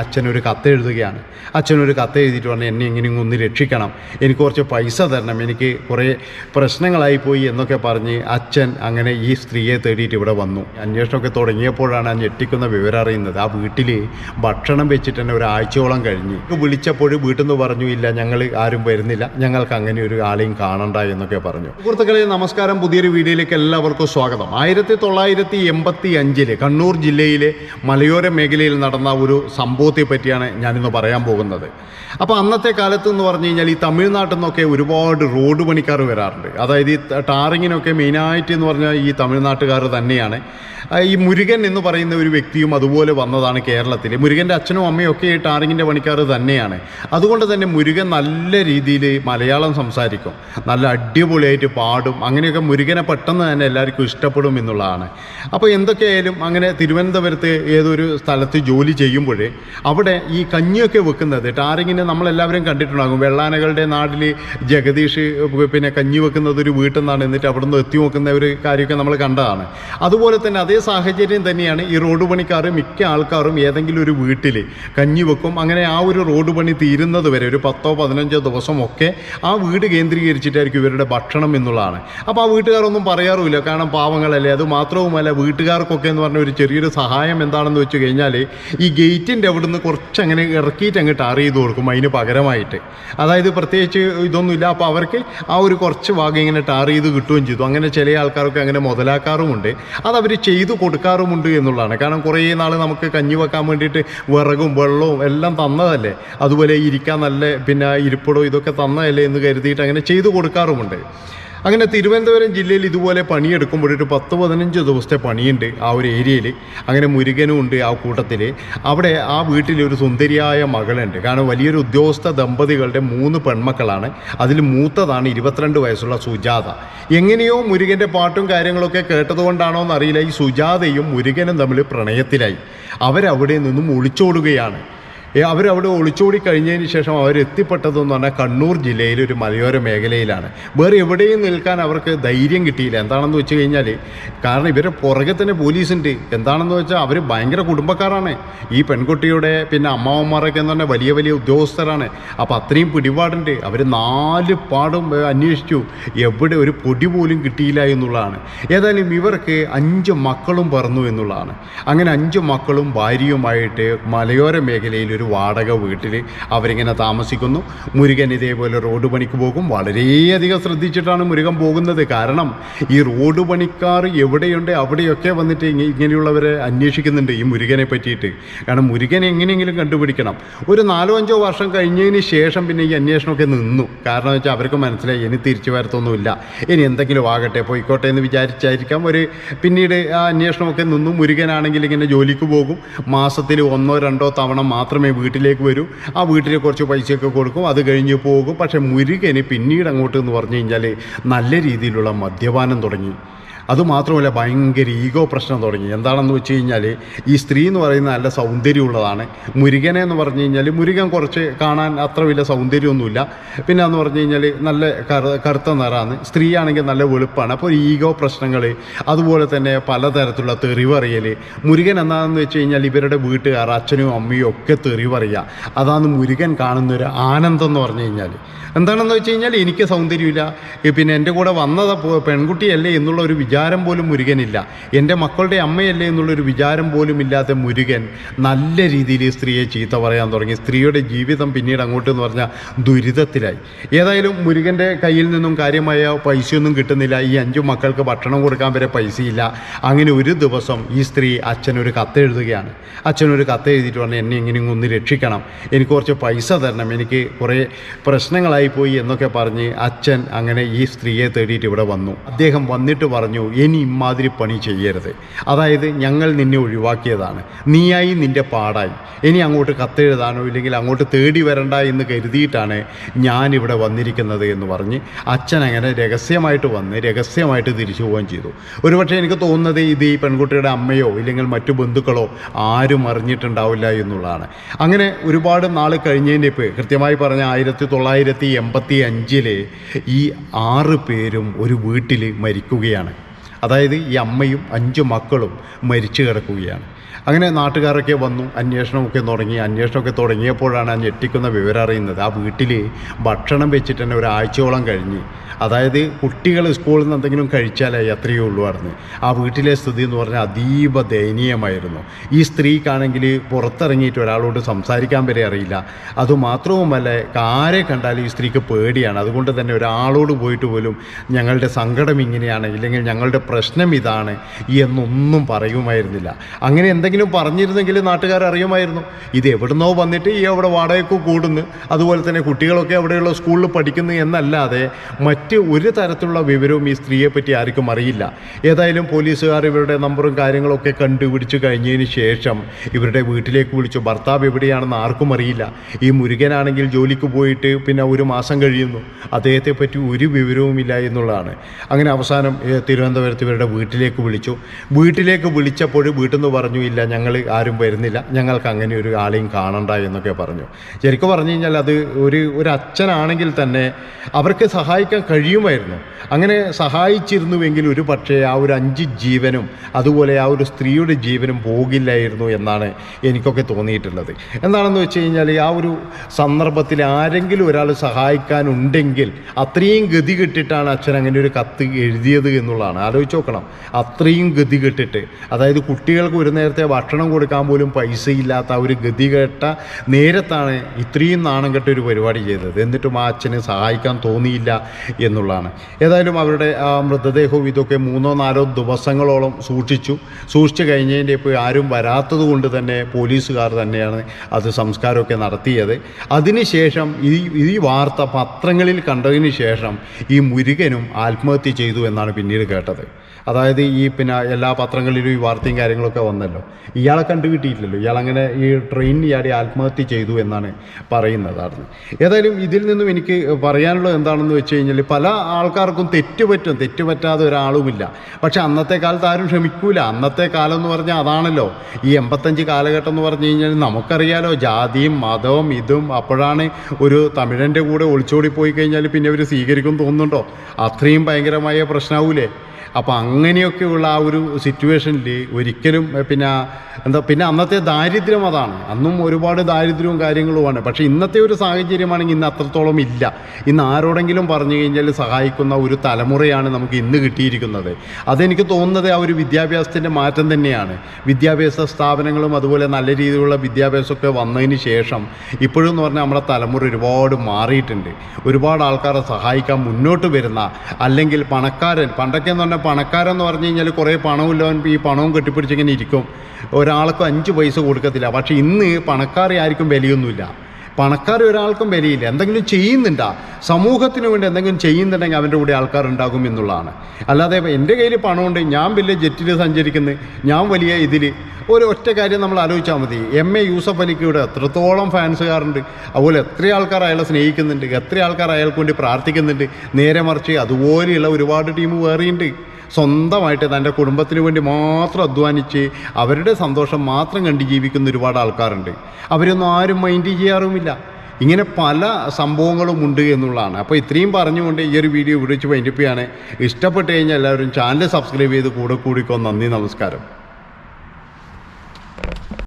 അച്ഛനൊരു കത്ത് എഴുതുകയാണ്. അച്ഛനൊരു കത്ത് എഴുതിയിട്ട് പറഞ്ഞു എന്നെ എങ്ങനെയും ഒന്ന് രക്ഷിക്കണം. എനിക്ക് കുറച്ച് പൈസ തരണം. എനിക്ക് കുറേ പ്രശ്നങ്ങളായിപ്പോയി എന്നൊക്കെ പറഞ്ഞ് അച്ഛൻ അങ്ങനെ ഈ സ്ത്രീയെ തേടിയിട്ട് ഇവിടെ വന്നു. അന്വേഷണമൊക്കെ തുടങ്ങിയപ്പോഴാണ് ആ ഞെട്ടിക്കുന്ന വിവരം അറിയുന്നത്. ആ വീട്ടിൽ ഭക്ഷണം വെച്ചിട്ട് തന്നെ ഒരാഴ്ചയോളം കഴിഞ്ഞ്. വിളിച്ചപ്പോൾ വീട്ടിൽ നിന്ന് പറഞ്ഞു ഇല്ല ഞങ്ങൾ ആരും വരുന്നില്ല. ഞങ്ങൾക്ക് അങ്ങനെ ഒരു ആളെയും കാണണ്ട എന്നൊക്കെ പറഞ്ഞു. സുഹൃത്തുക്കളെ നമസ്കാരം. പുതിയൊരു വീഡിയോയിലേക്ക് എല്ലാവർക്കും സ്വാഗതം. ആയിരത്തി തൊള്ളായിരത്തി എൺപത്തി കണ്ണൂർ ജില്ലയിലെ മലയോര മേഖലയിൽ നടന്ന ഒരു സംഭവത്തെ പറ്റിയാണ് ഞാനിന്ന് പറയാൻ പോകുന്നത്. അപ്പോൾ അന്നത്തെ കാലത്ത് എന്ന് പറഞ്ഞു കഴിഞ്ഞാൽ ഈ തമിഴ്നാട്ടിൽ നിന്നൊക്കെ ഒരുപാട് റോഡ് പണിക്കാർ വരാറുണ്ട്. അതായത് ഈ ടാറിങ്ങിനൊക്കെ മെയിനായിട്ട് എന്ന് പറഞ്ഞാൽ ഈ തമിഴ്നാട്ടുകാർ തന്നെയാണ്. ഈ മുരുകൻ എന്ന് പറയുന്ന ഒരു വ്യക്തിയും അതുപോലെ വന്നതാണ് കേരളത്തിൽ മുരുകന്റെ അച്ഛനും അമ്മയും ഒക്കെ ഈ ടാറിങ്ങിന്റെ പണിക്കാർ തന്നെയാണ്. അതുകൊണ്ട് തന്നെ മുരുകൻ നല്ല രീതിയിൽ മലയാളം സംസാരിക്കും. നല്ല അടിപൊളിയായിട്ട് പാടും. അങ്ങനെയൊക്കെ മുരുകനെ പെട്ടെന്ന് തന്നെ എല്ലാവർക്കും ഇഷ്ടപ്പെടും എന്നുള്ളതാണ്. അപ്പോൾ എന്തൊക്കെയായാലും അങ്ങനെ തിരുവനന്തപുരത്ത് ഏതൊരു സ്ഥലത്ത് ജോലി ചെയ്യുമ്പോൾ അവിടെ ഈ കഞ്ഞിയൊക്കെ വെക്കുന്നത് ടാറിങ്ങിനെ നമ്മളെല്ലാവരും കണ്ടിട്ടുണ്ടാകും. വെള്ളാനകളുടെ നാട്ടിൽ ജഗദീഷ് പിന്നെ കഞ്ഞി വെക്കുന്നത് ഒരു വീട്ടിൽ നിന്നാണ് എന്നിട്ട് അവിടെ നിന്ന് എത്തി നോക്കുന്ന ഒരു കാര്യമൊക്കെ നമ്മൾ കണ്ടതാണ്. അതുപോലെ തന്നെ അതേ സാഹചര്യം തന്നെയാണ് ഈ റോഡ് പണിക്കാർ മിക്ക ആൾക്കാരും ഏതെങ്കിലും ഒരു വീട്ടിൽ കഞ്ഞി വെക്കും. അങ്ങനെ ആ ഒരു റോഡ് പണി തീരുന്നത് വരെ ഒരു പത്തോ പതിനഞ്ചോ ദിവസമൊക്കെ ആ വീട് കേന്ദ്രീകരിച്ചിട്ടായിരിക്കും ഇവരുടെ ഭക്ഷണം എന്നുള്ളതാണ്. അപ്പോൾ ആ വീട്ടുകാരൊന്നും പറയാറുമില്ല. കാരണം പാവങ്ങളല്ലേ. അത് മാത്രവുമല്ല വീട്ടുകാർക്കൊക്കെ എന്ന് പറഞ്ഞ ഒരു ചെറിയൊരു സഹായം എന്താണെന്ന് വെച്ച് കഴിഞ്ഞാൽ ഈ ഗേറ്റിന്റെ അവിടെ നിന്ന് കുറച്ച് അങ്ങനെ ഇറക്കിയിട്ട് അങ്ങ് ടാർ ചെയ്ത് കൊടുക്കും അതിന് പകരമായിട്ട്. അതായത് പ്രത്യേകിച്ച് ഇതൊന്നുമില്ല. അപ്പോൾ അവർക്ക് ആ ഒരു കുറച്ച് ഭാഗം ഇങ്ങനെ ടാർ ചെയ്ത് കിട്ടുകയും ചെയ്തു. അങ്ങനെ ചില ആൾക്കാർക്ക് അങ്ങനെ മുതലാക്കാറുമുണ്ട്. അത് അവർ ചെയ്തു കൊടുക്കാറുമുണ്ട് എന്നുള്ളതാണ്. കാരണം കുറേ നാൾ നമുക്ക് കഞ്ഞി വെക്കാൻ വേണ്ടിയിട്ട് വിറകും വെള്ളവും എല്ലാം തന്നതല്ലേ? അതുപോലെ ഇരിക്കാൻ നല്ല പിന്നെ ഇരിപ്പിടോ ഇതൊക്കെ തന്നതല്ലേ എന്ന് കരുതിയിട്ട് അങ്ങനെ ചെയ്തു കൊടുക്കാറുമുണ്ട്. അങ്ങനെ തിരുവനന്തപുരം ജില്ലയിൽ ഇതുപോലെ പണിയെടുക്കുമ്പോൾ ഒരു പത്ത് പതിനഞ്ച് ദിവസത്തെ പണിയുണ്ട് ആ ഒരു ഏരിയയിൽ അങ്ങനെ മുരുകനും ഉണ്ട് ആ കൂട്ടത്തിൽ അവിടെ ആ വീട്ടിൽ ഒരു സുന്ദരിയായ മകളുണ്ട്. കാരണം വലിയൊരു ഉദ്യോഗസ്ഥ ദമ്പതികളുടെ മൂന്ന് പെൺമക്കളാണ്. അതിൽ മൂത്തതാണ് ഇരുപത്തിരണ്ട് വയസ്സുള്ള സുജാത. എങ്ങനെയോ മുരുകന്റെ പാട്ടും കാര്യങ്ങളൊക്കെ കേട്ടതുകൊണ്ടാണോ എന്നറിയില്ല. ഈ സുജാതയും മുരുകനും തമ്മിൽ പ്രണയത്തിലായി. അവരവിടെ നിന്നും ഒളിച്ചോടുകയാണ്. അവരവിടെ ഒളിച്ചോടി കഴിഞ്ഞതിന് ശേഷം അവരെത്തിപ്പെട്ടതെന്ന് പറഞ്ഞാൽ കണ്ണൂർ ജില്ലയിലെ ഒരു മലയോര മേഖലയിലാണ്. വേറെ എവിടെയും നിൽക്കാൻ അവർക്ക് ധൈര്യം കിട്ടിയില്ല. എന്താണെന്ന് വെച്ച് കഴിഞ്ഞാൽ കാരണം ഇവരെ പുറകെ തന്നെ പോലീസുണ്ട്. എന്താണെന്ന് വെച്ചാൽ അവർ ഭയങ്കര കുടുംബക്കാരാണ്. ഈ പെൺകുട്ടിയുടെ പിന്നെ അമ്മാവന്മാരൊക്കെ എന്ന് പറഞ്ഞാൽ വലിയ വലിയ ഉദ്യോഗസ്ഥരാണ്. അപ്പോൾ അത്രയും പിടിപാടുണ്ട്. അവർ നാല് പാടും അന്വേഷിച്ചു. എവിടെ ഒരു പൊടി പോലും കിട്ടിയില്ല എന്നുള്ളതാണ്. ഏതായാലും ഇവർക്ക് അഞ്ച് മക്കളും പറന്നു എന്നുള്ളതാണ്. അങ്ങനെ അഞ്ച് മക്കളും ഭാര്യയുമായിട്ട് മലയോര മേഖലയിൽ ഒരു വാടക വീട്ടിൽ അവരിങ്ങനെ താമസിക്കുന്നു. മുരുകൻ ഇതേപോലെ റോഡ് പണിക്ക് പോകും. വളരെയധികം ശ്രദ്ധിച്ചിട്ടാണ് മുരുകൻ പോകുന്നത്. കാരണം ഈ റോഡ് പണിക്കാർ എവിടെയുണ്ട് അവിടെയൊക്കെ വന്നിട്ട് ഇങ്ങ- ഇങ്ങനെയുള്ളവരെ അന്വേഷിക്കുന്നുണ്ട് ഈ മുരുകനെ പറ്റിയിട്ട്. കാരണം മുരുകൻ എങ്ങനെയെങ്കിലും കണ്ടുപിടിക്കണം. ഒരു നാലോ അഞ്ചോ വർഷം കഴിഞ്ഞതിന് ശേഷം പിന്നെ ഈ അന്വേഷണമൊക്കെ നിന്നു. കാരണം വെച്ചാൽ അവർക്ക് മനസ്സിലായി ഇനി തിരിച്ചു വരത്തൊന്നുമില്ല. ഇനി എന്തെങ്കിലും ആകട്ടെ പോയിക്കോട്ടെ എന്ന് വിചാരിച്ചായിരിക്കാം. ഒരു പിന്നീട് ആ അന്വേഷണമൊക്കെ നിന്നു. മുരുകനാണെങ്കിൽ ഇങ്ങനെ ജോലിക്ക് പോകും. മാസത്തിൽ ഒന്നോ രണ്ടോ തവണ മാത്രമേ വീട്ടിലേക്ക് വരും. ആ വീട്ടിൽ കുറച്ച് പൈസയൊക്കെ കൊടുക്കും. അത് കഴിഞ്ഞ് പോകും. പക്ഷേ മുരുകന് പിന്നീട് അങ്ങോട്ട് എന്ന് പറഞ്ഞു കഴിഞ്ഞാൽ നല്ല രീതിയിലുള്ള മദ്യപാനം തുടങ്ങി. അതുമാത്രമല്ല ഭയങ്കര ഈഗോ പ്രശ്നം തുടങ്ങി. എന്താണെന്ന് വെച്ച് കഴിഞ്ഞാൽ ഈ സ്ത്രീ എന്ന് പറയുന്നത് നല്ല സൗന്ദര്യമുള്ളതാണ്. മുരുകനെ എന്ന് പറഞ്ഞു കഴിഞ്ഞാൽ മുരുകൻ കുറച്ച് കാണാൻ അത്ര വലിയ സൗന്ദര്യമൊന്നുമില്ല. പിന്നെ എന്ന് പറഞ്ഞു കഴിഞ്ഞാൽ നല്ല കറ കറുത്ത നിറമാണ്. സ്ത്രീ ആണെങ്കിൽ നല്ല വെളുപ്പാണ്. അപ്പോൾ ഈഗോ പ്രശ്നങ്ങൾ അതുപോലെ തന്നെ പലതരത്തിലുള്ള തെറിവറിയൽ മുരുകൻ എന്താണെന്ന് വെച്ച് കഴിഞ്ഞാൽ ഇവരുടെ വീട്ടുകാർ അച്ഛനും അമ്മയും ഒക്കെ തെറിവറിയുക അതാണ് മുരുകൻ കാണുന്ന ഒരു ആനന്ദം എന്ന് പറഞ്ഞു കഴിഞ്ഞാൽ എന്താണെന്ന് വെച്ച് കഴിഞ്ഞാൽ എനിക്ക് സൗന്ദര്യമില്ല. പിന്നെ എന്റെ കൂടെ വന്നത് പെൺകുട്ടിയല്ലേ എന്നുള്ള ഒരു വിചാരം പോലും മുരുകനില്ല. എന്റെ മക്കളുടെ അമ്മയല്ലേ എന്നുള്ളൊരു വിചാരം പോലും ഇല്ലാത്ത മുരുകൻ നല്ല രീതിയിൽ സ്ത്രീയെ ചീത്ത പറയാൻ തുടങ്ങി. സ്ത്രീയുടെ ജീവിതം പിന്നീട് അങ്ങോട്ട് എന്ന് പറഞ്ഞാൽ ദുരിതത്തിലായി. ഏതായാലും മുരുകന്റെ കയ്യിൽ നിന്നും കാര്യമായ പൈസയൊന്നും കിട്ടുന്നില്ല. ഈ അഞ്ചു മക്കൾക്ക് ഭക്ഷണം കൊടുക്കാൻ വരെ പൈസയില്ല. അങ്ങനെ ഒരു ദിവസം ഈ സ്ത്രീ അച്ഛനൊരു കത്ത് എഴുതുകയാണ്. അച്ഛനൊരു കത്ത് എഴുതിയിട്ട് പറഞ്ഞാൽ എന്നെ എങ്ങനെയും ഒന്ന് രക്ഷിക്കണം. എനിക്ക് കുറച്ച് പൈസ തരണം. എനിക്ക് കുറേ പ്രശ്നങ്ങളായിപ്പോയി എന്നൊക്കെ പറഞ്ഞ് അച്ഛൻ അങ്ങനെ ഈ സ്ത്രീയെ തേടിയിട്ട് ഇവിടെ വന്നു. അദ്ദേഹം വന്നിട്ട് പറഞ്ഞു ഇനി ഇമാതിരി പണി ചെയ്യരുത്. അതായത് ഞങ്ങൾ നിന്നെ ഒഴിവാക്കിയതാണ്. നീയായി നിന്റെ പാടായി. ഇനി അങ്ങോട്ട് കത്തെഴുതാനോ ഇല്ലെങ്കിൽ അങ്ങോട്ട് തേടി വരണ്ട എന്ന് കരുതിയിട്ടാണ് ഞാനിവിടെ വന്നിരിക്കുന്നത് എന്ന് പറഞ്ഞ് അച്ഛൻ അങ്ങനെ രഹസ്യമായിട്ട് വന്ന് രഹസ്യമായിട്ട് തിരിച്ചു പോവുകയും ചെയ്തു. ഒരുപക്ഷെ എനിക്ക് തോന്നുന്നത് ഇത് ഈ പെൺകുട്ടിയുടെ അമ്മയോ ഇല്ലെങ്കിൽ മറ്റു ബന്ധുക്കളോ ആരും അറിഞ്ഞിട്ടുണ്ടാവില്ല എന്നുള്ളതാണ്. അങ്ങനെ ഒരുപാട് നാൾ കഴിഞ്ഞതിന്റെ ഇപ്പോൾ കൃത്യമായി പറഞ്ഞ ആയിരത്തി തൊള്ളായിരത്തി എൺപത്തി അഞ്ചിൽ ഈ ആറ് പേരും ഒരു വീട്ടിൽ മരിക്കുകയാണ്. അതായത് ഈ അമ്മയും അഞ്ച് മക്കളും മരിച്ചു കിടക്കുകയാണ്. അങ്ങനെ നാട്ടുകാരൊക്കെ വന്നു അന്വേഷണമൊക്കെ തുടങ്ങി. അന്വേഷണമൊക്കെ തുടങ്ങിയപ്പോഴാണ് ആ ഞെട്ടിക്കുന്ന വിവരം അറിയുന്നത്. ആ വീട്ടിൽ ഭക്ഷണം വെച്ചിട്ട് തന്നെ ഒരാഴ്ചയോളം കഴിഞ്ഞ്. അതായത് കുട്ടികൾ സ്കൂളിൽ നിന്ന് എന്തെങ്കിലും കഴിച്ചാലേ ഉള്ളൂ ഉള്ളുവായിരുന്നു ആ വീട്ടിലെ സ്ഥിതി എന്ന് പറഞ്ഞാൽ അതീവ ദയനീയമായിരുന്നു. ഈ സ്ത്രീക്കാണെങ്കിൽ പുറത്തിറങ്ങിയിട്ട് ഒരാളോട് സംസാരിക്കാൻ വരെ അറിയില്ല. അതുമാത്രവുമല്ല ആരെ കണ്ടാലും ഈ സ്ത്രീക്ക് പേടിയാണ്. അതുകൊണ്ട് തന്നെ ഒരാളോട് പോയിട്ട് പോലും ഞങ്ങളുടെ സങ്കടം ഇങ്ങനെയാണ്. ഇല്ലെങ്കിൽ ഞങ്ങളുടെ പ്രശ്നം ഇതാണ് എന്നൊന്നും പറയുമായിരുന്നില്ല. അങ്ങനെ എന്തെങ്കിലും പറഞ്ഞിരുന്നെങ്കിൽ നാട്ടുകാർ അറിയുമായിരുന്നു. ഇത് എവിടുന്നോ വന്നിട്ട് ഈ അവിടെ വാടകയ്ക്ക് കൂടുന്നു. അതുപോലെ തന്നെ കുട്ടികളൊക്കെ അവിടെയുള്ള സ്കൂളിൽ പഠിക്കുന്നു എന്നല്ലാതെ മറ്റ് ഒരു തരത്തിലുള്ള വിവരവും ഈ സ്ത്രീയെ പറ്റി ആർക്കും അറിയില്ല. ഏതായാലും പോലീസുകാർ ഇവരുടെ നമ്പറും കാര്യങ്ങളൊക്കെ കണ്ടുപിടിച്ച് കഴിഞ്ഞതിന് ശേഷം ഇവരുടെ വീട്ടിലേക്ക് വിളിച്ചു. ഭർത്താവ് എവിടെയാണെന്ന് ആർക്കും അറിയില്ല. ഈ മുരുകനാണെങ്കിൽ ജോലിക്ക് പോയിട്ട് പിന്നെ ഒരു മാസം കഴിയുന്നു. അദ്ദേഹത്തെ പറ്റി ഒരു വിവരവുമില്ല എന്നുള്ളതാണ്. അങ്ങനെ അവസാനം തിരുവനന്തപുരത്ത് ഇവരുടെ വീട്ടിലേക്ക് വിളിച്ചു. വീട്ടിലേക്ക് വിളിച്ചപ്പോൾ വീട്ടിൽ നിന്ന് പറഞ്ഞു ഇല്ല ഞങ്ങൾ ആരും വരുന്നില്ല. ഞങ്ങൾക്ക് അങ്ങനെ ഒരു ആളെയും കാണണ്ട എന്നൊക്കെ പറഞ്ഞു. ശരിക്കും പറഞ്ഞു കഴിഞ്ഞാൽ അത് ഒരു ഒരു അച്ഛനാണെങ്കിൽ തന്നെ അവർക്ക് സഹായിക്കാൻ കഴിയുമായിരുന്നു. അങ്ങനെ സഹായിച്ചിരുന്നുവെങ്കിൽ ഒരു പക്ഷേ ആ ഒരു അഞ്ച് ജീവനും അതുപോലെ ആ ഒരു സ്ത്രീയുടെ ജീവനും പോകില്ലായിരുന്നു എന്നാണ് എനിക്കൊക്കെ തോന്നിയിട്ടുള്ളത്. എന്താണെന്ന് വെച്ച് കഴിഞ്ഞാൽ ആ ഒരു സന്ദർഭത്തിൽ ആരെങ്കിലും ഒരാൾ സഹായിക്കാനുണ്ടെങ്കിൽ അത്രയും ഗതി കിട്ടിയിട്ടാണ് അച്ഛൻ അങ്ങനെ ഒരു കത്ത് എഴുതിയത് എന്നുള്ളതാണ്. ആലോചിച്ച് നോക്കണം. അത്രയും ഗതി കെട്ടിട്ട്. അതായത് കുട്ടികൾക്ക് ഒരു നേരത്തെ ഭക്ഷണം കൊടുക്കാൻ പോലും പൈസ ഇല്ലാത്ത ഒരു ഗതി കെട്ട നേരത്താണ് ഇത്രയും നാണം കെട്ട ഒരു പരിപാടി ചെയ്തത്. എന്നിട്ടും ആ അച്ഛന് സഹായിക്കാൻ തോന്നിയില്ല എന്നുള്ളതാണ്. ഏതായാലും അവരുടെ ആ മൃതദേഹവും ഇതൊക്കെ മൂന്നോ നാലോ ദിവസങ്ങളോളം സൂക്ഷിച്ചു. സൂക്ഷിച്ചു കഴിഞ്ഞതിന്റെ ഇപ്പോൾ ആരും വരാത്തത് കൊണ്ട് തന്നെ പോലീസുകാർ തന്നെയാണ് അത് സംസ്കാരമൊക്കെ നടത്തിയത്. അതിനുശേഷം ഈ ഈ വാർത്ത പത്രങ്ങളിൽ കണ്ടതിന് ശേഷം ഈ മുരുകനും ആത്മഹത്യ ചെയ്തു എന്നാണ് പിന്നീട് കേട്ടത്. അതായത് ഈ പിന്നെ എല്ലാ പത്രങ്ങളിലും ഈ വാർത്തയും കാര്യങ്ങളൊക്കെ വന്നല്ലോ. ഇയാളെ കണ്ടു കിട്ടിയിട്ടില്ലല്ലോ ഇയാളങ്ങനെ ഈ ട്രെയിനിൽ ഇയാളെ ആത്മഹത്യ ചെയ്തു എന്നാണ് പറയുന്നത് അവിടുന്ന് ഏതായാലും ഇതിൽ നിന്നും എനിക്ക് പറയാനുള്ളത് എന്താണെന്ന് വെച്ച് കഴിഞ്ഞാൽ പല ആൾക്കാർക്കും തെറ്റുപറ്റും. തെറ്റുപറ്റാതെ തെറ്റ് പറ്റാതെ ഒരാളുമില്ല. പക്ഷെ അന്നത്തെ കാലത്ത് ആരും ക്ഷമിക്കൂല. അന്നത്തെ കാലം എന്ന് പറഞ്ഞാൽ അതാണല്ലോ. ഈ എൺപത്തഞ്ച് കാലഘട്ടം എന്ന് പറഞ്ഞു കഴിഞ്ഞാൽ നമുക്കറിയാലോ ജാതിയും മതവും ഇതും അപ്പോഴാണ് ഒരു തമിഴന്റെ കൂടെ ഒളിച്ചോടി പോയി കഴിഞ്ഞാൽ പിന്നെ അവർ സ്വീകരിക്കും തോന്നുന്നുണ്ടോ? അത്രയും ഭയങ്കരമായ പ്രശ്നമാവൂലേ അപ്പോൾ അങ്ങനെയൊക്കെയുള്ള ആ ഒരു സിറ്റുവേഷനിൽ ഒരിക്കലും പിന്നെ എന്താ പിന്നെ അന്നത്തെ ദാരിദ്ര്യം അതാണ്. അന്നും ഒരുപാട് ദാരിദ്ര്യവും കാര്യങ്ങളുമാണ്. പക്ഷേ ഇന്നത്തെ ഒരു സാഹചര്യമാണെങ്കിൽ ഇന്ന് അത്രത്തോളം ഇല്ല. ഇന്ന് ആരോടെങ്കിലും പറഞ്ഞു കഴിഞ്ഞാൽ സഹായിക്കുന്ന ഒരു തലമുറയാണ് നമുക്ക് ഇന്ന് കിട്ടിയിരിക്കുന്നത്. അതെനിക്ക് തോന്നുന്നത് ആ ഒരു വിദ്യാഭ്യാസത്തിന്റെ മാറ്റം തന്നെയാണ്. വിദ്യാഭ്യാസ സ്ഥാപനങ്ങളും അതുപോലെ നല്ല രീതിയിലുള്ള വിദ്യാഭ്യാസമൊക്കെ വന്നതിന് ശേഷം ഇപ്പോഴും എന്ന് പറഞ്ഞാൽ നമ്മുടെ തലമുറ ഒരുപാട് മാറിയിട്ടുണ്ട്. ഒരുപാട് ആൾക്കാരെ സഹായിക്കാൻ മുന്നോട്ട് വരുന്ന അല്ലെങ്കിൽ പണക്കാരൻ പണ്ടൊക്കെ എന്ന് പറഞ്ഞാൽ പണക്കാരൻ എന്ന് പറഞ്ഞു കഴിഞ്ഞാൽ കുറേ പണമില്ലവൻ ഈ പണവും കെട്ടിപ്പിടിച്ചിങ്ങനെ ഇരിക്കും. ഒരാൾക്കും അഞ്ച് പൈസ കൊടുക്കത്തില്ല. പക്ഷേ ഇന്ന് പണക്കാരെ ആർക്കും വിലയൊന്നുമില്ല. പണക്കാർ ഒരാൾക്കും വിലയില്ല. എന്തെങ്കിലും ചെയ്യുന്നുണ്ടാ? സമൂഹത്തിന് വേണ്ടി എന്തെങ്കിലും ചെയ്യുന്നുണ്ടെങ്കിൽ അവന്റെ കൂടെ ആൾക്കാർ ഉണ്ടാകും എന്നുള്ളതാണ്. അല്ലാതെ എന്റെ കയ്യിൽ പണമുണ്ട് ഞാൻ വലിയ ജെറ്റിൽ സഞ്ചരിക്കുന്നു ഞാൻ വലിയ ഇതിൽ. ഒരു ഒറ്റ കാര്യം നമ്മൾ ആലോചിച്ചാൽ മതി. എം എ യൂസഫ് അലിക്ക് ഇവിടെ എത്രത്തോളം ഫാൻസുകാരുണ്ട്. അതുപോലെ എത്ര ആൾക്കാർ അയാളെ സ്നേഹിക്കുന്നുണ്ട് എത്ര ആൾക്കാർ അയാൾക്ക് വേണ്ടി പ്രാർത്ഥിക്കുന്നുണ്ട്. നേരെ മറിച്ച് അതുപോലെയുള്ള ഒരുപാട് ടീം വേറെയുണ്ട്. സ്വന്തമായിട്ട് തന്റെ കുടുംബത്തിന് വേണ്ടി മാത്രം അധ്വാനിച്ച് അവരുടെ സന്തോഷം മാത്രം കണ്ട് ജീവിക്കുന്ന ഒരുപാട് ആൾക്കാരുണ്ട്. അവരൊന്നും ആരും മൈൻഡ് ചെയ്യാറുമില്ല. ഇങ്ങനെ പല സംഭവങ്ങളും ഉണ്ട് എന്നുള്ളതാണ്. അപ്പോൾ ഇത്രയും പറഞ്ഞുകൊണ്ട് ഈ ഒരു വീഡിയോ വിളിച്ച് ചെയ്യാണ്. ഇഷ്ടപ്പെട്ട് കഴിഞ്ഞാൽ എല്ലാവരും ചാനൽ സബ്സ്ക്രൈബ് ചെയ്ത് കൂടെ കൂടിക്കോ. നന്ദി നമസ്കാരം.